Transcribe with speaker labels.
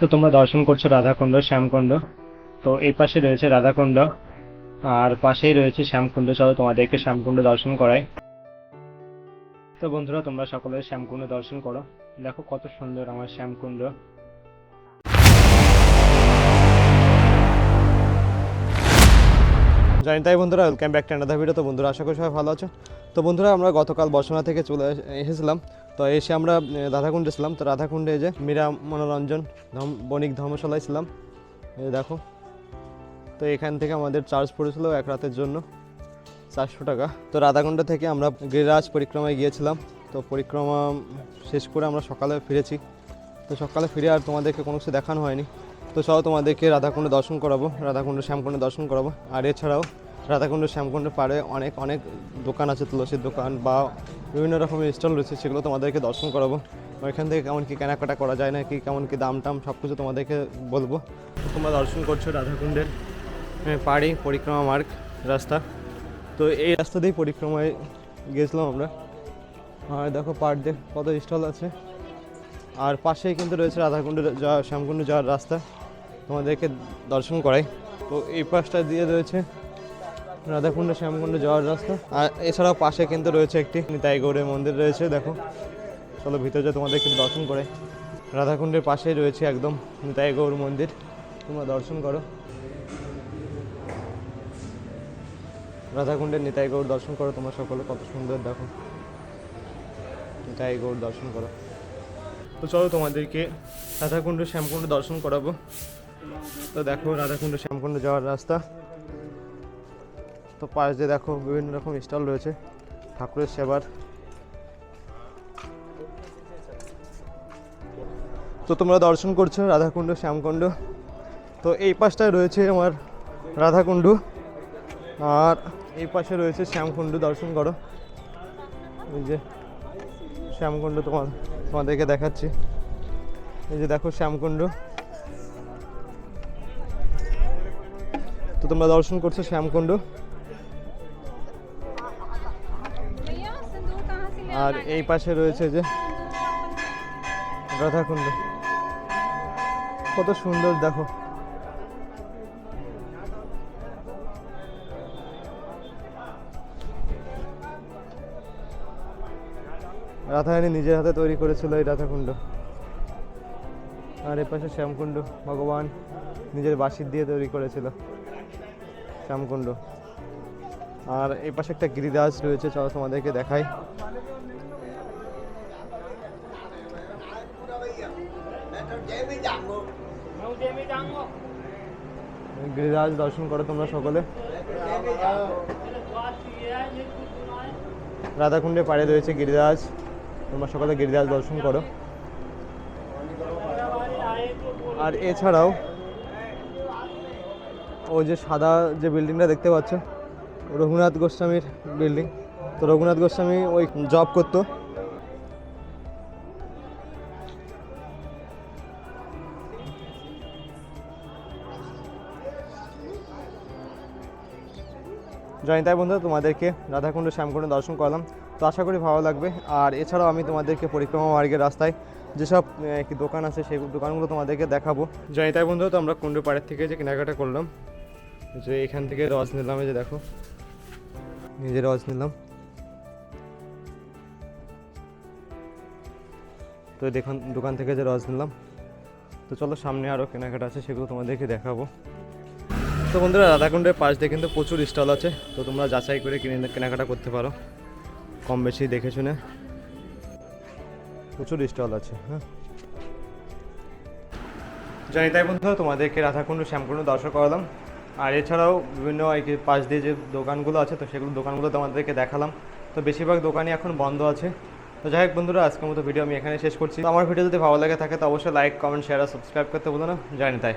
Speaker 1: তো তোমরা দর্শন করছ রাধাকুণ্ড, শ্যামকুণ্ড। তো এই পাশে রয়েছে রাধাকুণ্ড, আর পাশেই রয়েছে শ্যামকুণ্ড। চলো তোমাদেরকে শ্যামকুণ্ড দর্শন করাই। তো বন্ধুরা, তোমরা সকলে শ্যামকুণ্ড দর্শন করো। দেখো কত সুন্দর আমার শ্যামকুণ্ড।
Speaker 2: জানি তাই বন্ধুরা welcome back to another video তো বন্ধুরা, আশা করি সবাই ভালো আছো। তো বন্ধুরা, আমরা গতকাল বর্ষনা থেকে চলে এস- এসেছিলাম। তো এসে আমরা রাধাকুণ্ডে ছিলাম। তো রাধাকুণ্ডে যে মীরা মনোরঞ্জন ধর্ম বণিক ধর্মশালায় ছিলাম। দেখো, তো এখান থেকে আমাদের চার্জ পড়েছিল এক রাতের জন্য চারশো টাকা। তো রাধাকুণ্ড থেকে আমরা গিরিরাজ পরিক্রমায় গিয়েছিলাম। তো পরিক্রমা শেষ করে আমরা সকালে ফিরেছি। তো সকালে ফিরে আর তোমাদেরকে কোনো কিছু দেখানো হয়নি। তো চলো তোমাদেরকে রাধাকুণ্ড দর্শন করাবো, রাধাকুণ্ড শ্যামকুণ্ড দর্শন করাবো। আর এছাড়াও রাধাকুণ্ড, শ্যামকুণ্ড পাড়ে অনেক অনেক দোকান আছে, তুলসীর দোকান বা বিভিন্ন রকমের স্টল রয়েছে, সেগুলো তোমাদেরকে দর্শন করাবো। ওইখান থেকে কেমন কি কেনাকাটা করা যায় না কি কেমন কি দাম টাম সব কিছু তোমাদেরকে বলব। তোমরা দর্শন করছ রাধাকুণ্ডের পাড়ি পরিক্রমা মার্গ রাস্তা। তো এই রাস্তা দিয়েই পরিক্রমায় গিয়েছিলাম আমরা। আর দেখো পাড় দিয়ে কত স্টল আছে। আর পাশেই কিন্তু রয়েছে রাধাকুণ্ড যাওয়া, শ্যামকুণ্ড যাওয়ার রাস্তা। তোমাদেরকে দর্শন করাই। তো এই পাশটা দিয়ে রয়েছে রাধাকুণ্ড, শ্যামকুণ্ড যাওয়ার রাস্তা। আর এছাড়াও পাশে কিন্তু রয়েছে একটি নিতাই গৌড়ের মন্দির রয়েছে, দেখো। চলো ভিতরে যে তোমাদেরকে দর্শন করে। রাধাকুণ্ডের পাশেই রয়েছে একদম নিতাই গৌর মন্দির। তোমরা দর্শন করো। রাধাকুণ্ডের নিতাই গৌর দর্শন করো তোমরা সকলে, কত সুন্দর, দেখো। নিতাই গৌর দর্শন করো। তো চলো তোমাদেরকে রাধাকুণ্ড, শ্যামকুণ্ড দর্শন করাবো। তো দেখো রাধাকুণ্ড, শ্যামকুণ্ড যাওয়ার রাস্তা। তো পাশ দিয়ে দেখো বিভিন্ন রকম স্টল রয়েছে। ঠাকুরের সেবার। তো তোমরা দর্শন করছ রাধাকুণ্ড, শ্যামকুণ্ড। তো এই পাশটায় রয়েছে আমার রাধাকুণ্ড। আর এই পাশে রয়েছে শ্যামকুণ্ড, দর্শন করো। এই যে শ্যামকুণ্ড তোমার তোমাদেরকে দেখাচ্ছি। এই যে দেখো শ্যামকুণ্ড। তো তোমরা দর্শন করছ শ্যামকুণ্ড। আর এই পাশে রয়েছে যে রাধাকুণ্ড। কত সুন্দর, দেখো। রাধারানী নিজের হাতে তৈরি করেছিল এই রাধাকুণ্ড। আর এ পাশে শ্যামকুণ্ড, ভগবান নিজের বাঁশির দিয়ে তৈরি করেছিল শ্যামকুণ্ড। আর এই পাশে একটা গিরিদাস রয়েছে, চলো তোমাদেরকে দেখাই। গিরিরাজ, দর্শন করো তোমরা সকলে। রাধাকুণ্ডে পাড়ে রয়েছে গিরিরাজ। তোমরা সকলে গিরিরাজ দর্শন করো। আর এছাড়াও, ও যে সাদা যে বিল্ডিংটা দেখতে পাচ্ছ, রঘুনাথ গোস্বামীর বিল্ডিং। তো রঘুনাথ গোস্বামী ওই জব করতো। জয়ন্তায় বন্ধু তোমাদেরকে রাধাকুণ্ড, শ্যামকুণ্ড দর্শন করলাম। তো আশা করি ভালো লাগবে। আর এছাড়াও আমি তোমাদেরকে পরিক্রমা মার্গের রাস্তায় যেসব দোকান আছে, সেই দোকানগুলো তোমাদেরকে দেখাবো। জয়ন্তায় বন্ধু তো আমরা কুণ্ড পাড়ের থেকে যে কেনাকাটা করলাম, যে এখান থেকে রস নিলাম যে দেখো। নিজে রস নিলাম। তো দেখুন, দোকান থেকে যে রস নিলাম। তো চলো সামনে আরও কেনাকাটা আছে, সেগুলো তোমাদেরকে দেখাবো। তো বন্ধুরা, রাধাকুণ্ডের পাশ দিয়ে কিন্তু প্রচুর স্টল আছে। তো তোমরা যাচাই করে কিনে কেনাকাটা করতে পারো। কম বেশি দেখে শুনে। প্রচুর স্টল আছে হ্যাঁ। জানি তাই বন্ধুরা তোমাদেরকে রাধাকুণ্ড, শ্যামকুণ্ড দর্শন করালাম। আর এছাড়াও বিভিন্ন পাশ দিয়ে যে দোকানগুলো আছে, তো সেগুলো দোকানগুলো তোমাদেরকে দেখালাম। তো বেশিরভাগ দোকানই এখন বন্ধ আছে। তো যাই হোক বন্ধুরা, আজকের মতো ভিডিও আমি এখানে শেষ করছি। আমার ভিডিও যদি ভালো লাগে থাকে, তো অবশ্যই লাইক কমেন্ট শেয়ার আর সাবস্ক্রাইব করতে বলো না। জানি তাই।